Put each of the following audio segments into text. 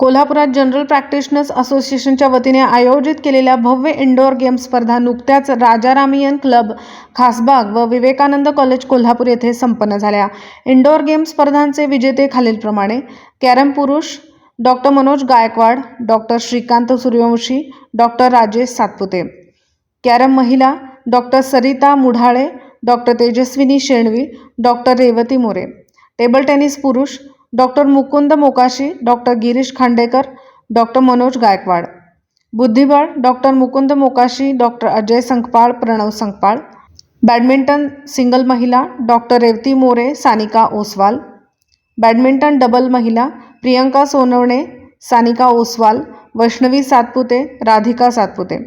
कोल्हापुरात general practitioners असोसिएशनच्या वतीने आयोजित केलेल्या भव्य इंडोर गेम स्पर्धा नुकत्याच राजारामियन क्लब खासबाग व विवेकानंद कॉलेज कोल्हापूर येथे संपन्न झाल्या. इंडोर गेम स्पर्धांचे विजेते खालीलप्रमाणे कॅरम पुरुष doctor Manoj Gaikwad doctor Shrikant Suryavanshi doctor Rajesh Satpute. Carrom महिला doctor Sarita Mudhale doctor Tejaswini Shenvi doctor Revati More. Table tennis पुरुष doctor Mukund Mokashi doctor Girish Khandekar doctor Manoj Gaikwad. बुद्धिबळ doctor Mukund Mokashi doctor Ajay Sankhpal Pranav Sankhpal badminton single महिला doctor Revati More Sanika Oswal. Badminton double महिला Priyanka Sonawane Sanika Oswal Vaishnavi Satpute Radhika Satpute.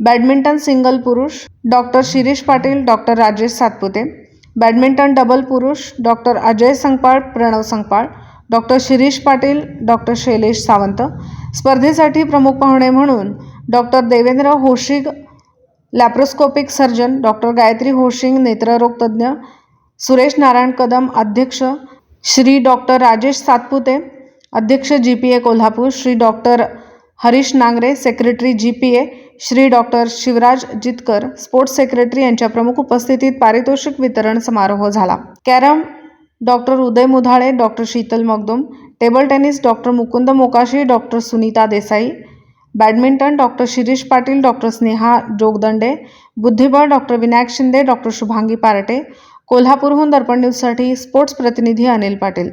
Badminton single पुरुष doctor Shirish Patil doctor Rajesh Satpute. Badminton double पुरुष doctor Ajay Sangpal Pranav Sangpal doctor Shirish Patil doctor Shailesh Sawant. स्पर्धेसाठी प्रमुख पाहुणे म्हणून doctor Devendra Hoshing laparoscopic surgeon doctor Gayatri Hoshing नेत्ररोगतज्ञ Suresh Narayan Kadam अध्यक्ष Shri doctor Rajesh Satpute अध्यक्ष G P A Kolhapur Shri doctor Harish Nangare secretary G P A Shri doctor Shivraj Jitkar sports secretary यांच्या प्रमुख उपस्थितीत पारितोषिक वितरण समारोह झाला. Carrom doctor Uday Mudhale doctor Sheetal Magdum table tennis doctor Mukund Mokashi doctor Sunita Desai badminton doctor Shirish Patil doctor Sneha Jogdande बुद्धिबळ doctor Vinayak Shinde doctor Shubhangi Parte कोल्हापूरहून दर्पण न्यूजसाठी स्पोर्ट्स प्रतिनिधी अनिल पाटील.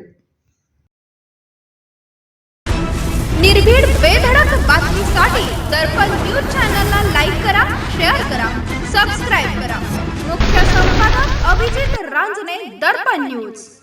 निर्भीड बेधडक बातमीसाठी दर्पण न्यूज चॅनलला लाईक करा शेअर करा सबस्क्राईब करा. मुख्य संपादक अभिजित रांजणे दर्पण न्यूज.